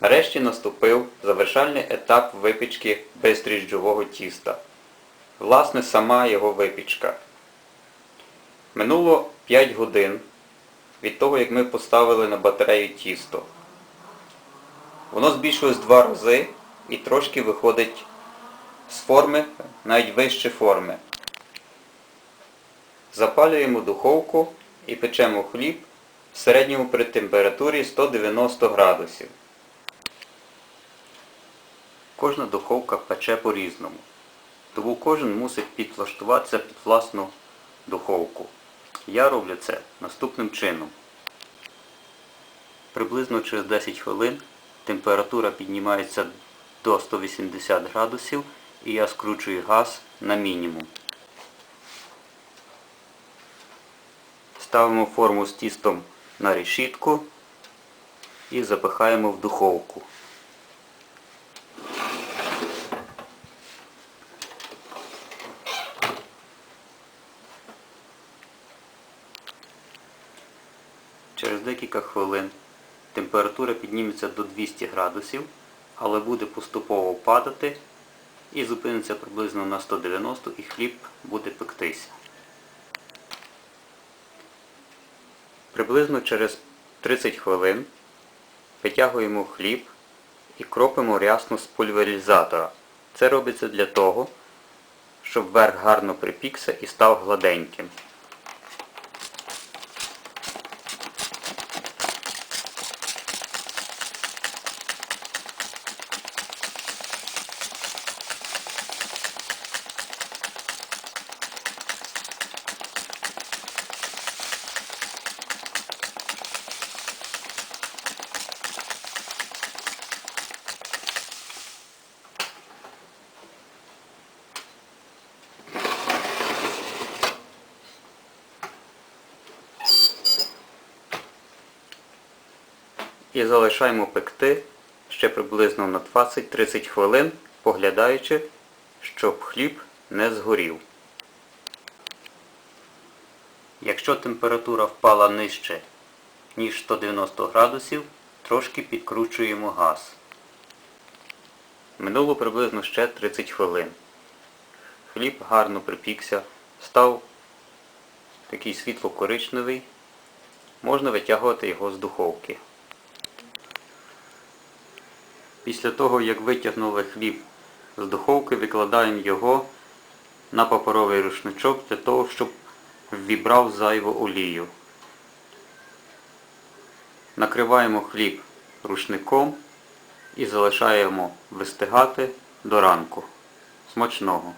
Нарешті наступив завершальний етап випічки бездріжджового тіста. Власне, сама його випічка. Минуло 5 годин від того, як ми поставили на батарею тісто. Воно збільшилось два рази і трошки виходить з форми, навіть вище форми. Запалюємо духовку і печемо хліб в середньому при температурі 190 градусів. Кожна духовка пече по-різному. Тому кожен мусить підлаштуватися під власну духовку. Я роблю це наступним чином. Приблизно через 10 хвилин температура піднімається до 180 градусів і я скручую газ на мінімум. Ставимо форму з тістом на решітку і запихаємо в духовку. Через декілька хвилин температура підніметься до 200 градусів, але буде поступово падати і зупиниться приблизно на 190 і хліб буде пектися. Приблизно через 30 хвилин витягуємо хліб і кропимо рясно з пульверизатора. Це робиться для того, щоб верх гарно припікся і став гладеньким. І залишаємо пекти ще приблизно на 20-30 хвилин, поглядаючи, щоб хліб не згорів. Якщо температура впала нижче, ніж 190 градусів, трошки підкручуємо газ. Минуло приблизно ще 30 хвилин. Хліб гарно припікся, став такий світло-коричневий. Можна витягувати його з духовки. Після того, як витягнули хліб з духовки, викладаємо його на паперовий рушничок для того, щоб вібрав зайву олію. Накриваємо хліб рушником і залишаємо вистигати до ранку. Смачного!